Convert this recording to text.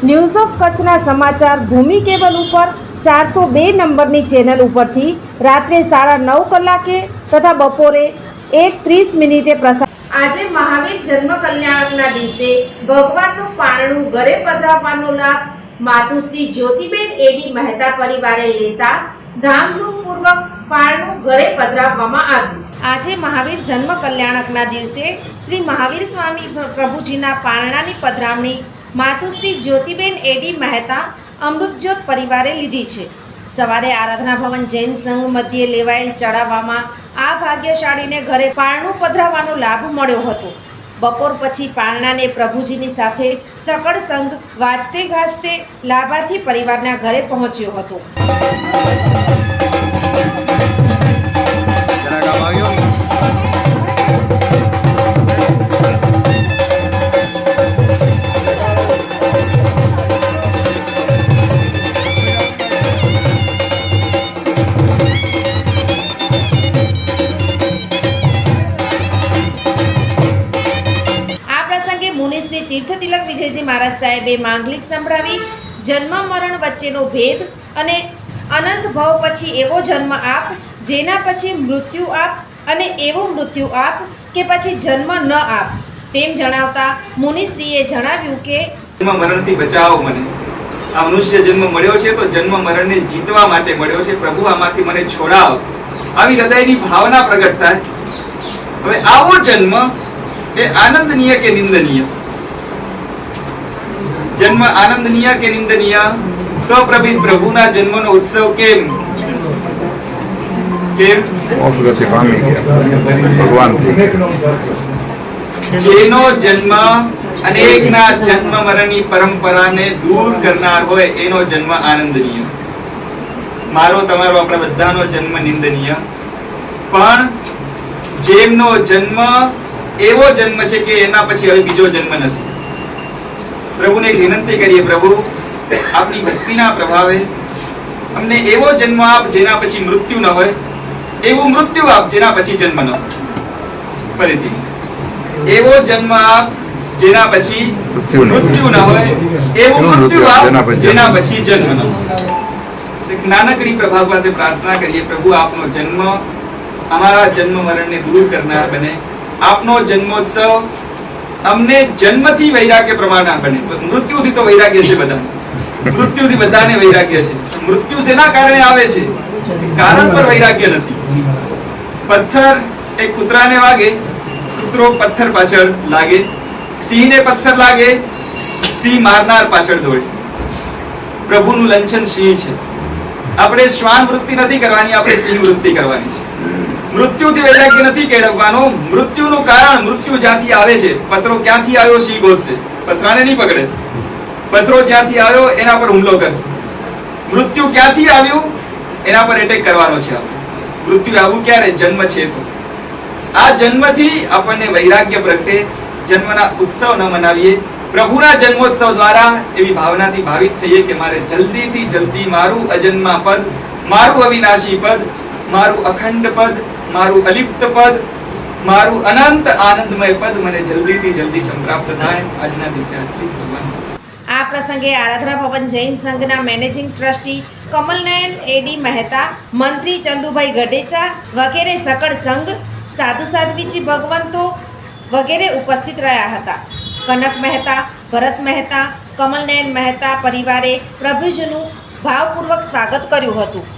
news of કચ્છના સમાચાર ભૂમિ cable ઉપર ચારસો બે નંબરની ચેનલ ઉપરથી રાત્રે સાડા નવ કલાકે તથા બપોરે એક ત્રીસ મિનિટે પ્રસાર આજે મહાવીર જન્મ કલ્યાણકના દિવસે ભગવાનનું પારણું ઘરે પધરાવવાનો લાભ માતુશ્રી જ્યોતિબેન એડી મહેતા પરિવારે લેતા ધામધૂમપૂર્વક પારણું ઘરે પધરાવવામાં આવ્યું. આજે મહાવીર જન્મ કલ્યાણકના દિવસે શ્રી મહાવીર સ્વામી પ્રભુજીના પારણાની પધરામણી માતુશ્રી જ્યોતિબેન એડી મહેતા અમૃતજ્યોત પરિવારે લીધી છે. સવારે આરાધના ભવન જૈન સંઘ મધ્યે લેવાયેલ ચડાવવામાં આ ભાગ્યશાળીને ઘરે પારણું પધરાવવાનો લાભ મળ્યો હતો. બપોર પછી પારણાને પ્રભુજીની સાથે સકળ સંઘ વાજતે ગાજતે લાભાર્થી પરિવારના ઘરે પહોંચ્યો હતો. મુનિશ્રી તીર્થતિલક વિજયજી મહારાજ સાહેબે માંગલિક સંભળાવી જન્મ મરણ વચ્ચેનો ભેદ અને અનંત ભવ પછી એવો જન્મ આપ, જેના પછી મૃત્યુ આપ અને એવો મૃત્યુ આપ કે પછી જન્મ ન આપ. તેમ જણાવતા મુનિશ્રીએ જણાવ્યું કે, જન્મ મરણથી બચાવો મને. આ મનુષ્ય જન્મ મળ્યો છે તો જન્મ મરણને જીતવા માટે મળ્યો છે. પ્રભુ આમાંથી મને છોડાવ. આવી હૃદયની ભાવના પ્રગટ થાય. હવે આવો જન્મ એ આનંદનીય કે નિંદનીય? જન્મ આનંદનીય કે નિંદનીય? તો પ્રભુ પ્રભુના જન્મનો ઉત્સવ કેમ? કેમ? મોક્ષગતિ પામી ગયા. ભગવાન જેનો જન્મ અનેકના જન્મ મરણની પરંપરાને દૂર કરનાર હોય એનો જન્મ આનંદનીય. મારો તમારો આપણા બધાનો જન્મ નિંદનીય. પણ જેમનો જન્મ એવો જન્મ છે કે એના પછી હવે બીજો જન્મ નથી. પ્રભુને એક વિનંતી કરીએ પ્રભુ આપની ભક્તિના પ્રભાવે અમને એવો જન્મ આપ જેના પછી મૃત્યુ ન હોય એવું મૃત્યુ આપ જેના પછી જન્મ ન ફરીથી એવો જન્મ આપ જેના પછી મૃત્યુ ન હોય. એવું મૃત્યુ આપ જેના પછી જન્મ. ન હોય નાનકડી પ્રભાવ પાસે પ્રાર્થના કરીએ પ્રભુ આપનો જન્મ અમારા જન્મ મરણને દૂર કરનાર બને આપનો જન્મોત્સવ અમને જન્મથી વૈરાગ્ય પ્રમાણ બને. મૃત્યુથી તો વૈરાગ્ય છે બધા. મૃત્યુથી બધાને વૈરાગ્ય છે. મૃત્યુ શેના કારણે આવે છે? કારણ પર વૈરાગ્ય નથી. પથ્થર એ કૂતરાને વાગે, કૂતરો પથ્થર પાછળ લાગે, સિંહને પથ્થર લાગે, સિંહ મારનાર પાછળ દોડે. પ્રભુનું લંચન સિંહ છે. આપણે શ્વાન વૃત્તિ નથી કરવાની, આપણે સિંહ વૃત્તિ કરવાની છે. મૃત્યુથી વૈરાગ્ય નથી કેળવવાનું. મૃત્યુનું કારણ મૃત્યુ જ્યાંથી આવે છે, પત્રો ક્યાંથી આવ્યો સિંહ ગોતશે. પથરાને નહીં પકડે. પત્રો જ્યાંથી આવ્યો, એના પર હુમલો કરશે. મૃત્યુ ક્યાંથી આવ્યું? એના પર એટેક કરવાનો છે મૃત્યુ આવવું ક્યારે? જન્મ છે તો. આ જન્મથી આપણને વૈરાગ્ય પ્રગટે. જન્મના ઉત્સવ ન મનાવીએ. પ્રભુના જન્મોત્સવ દ્વારા એવી ભાવનાથી ભાવિત થઈએ કે મારે જલ્દીથી જલ્દી મારું અજન્મા પદ, મારું અવિનાશી પદ મારું અખંડ પદ, મારું અલિપ્ત પદ, મારું અનંત આનંદમય પદ મને જલ્દીથી જલ્દી સંપ્રાપ્ત થાય. આજના દિવસે આ પ્રસંગે આરાધના ભવન જૈન સંઘના managing trustee Kamalnayan A D, Mehta Chandubhai Gadecha વગેરે સકળ સંઘ, સાધુ સાધ્વીજી ભગવંતો વગેરે ઉપસ્થિત રહ્યા હતા. કનક મહેતા, ભરત મહેતા, કમલનયન મહેતા પરિવારે પ્રભુજીનું ભાવપૂર્વક સ્વાગત કર્યું હતું.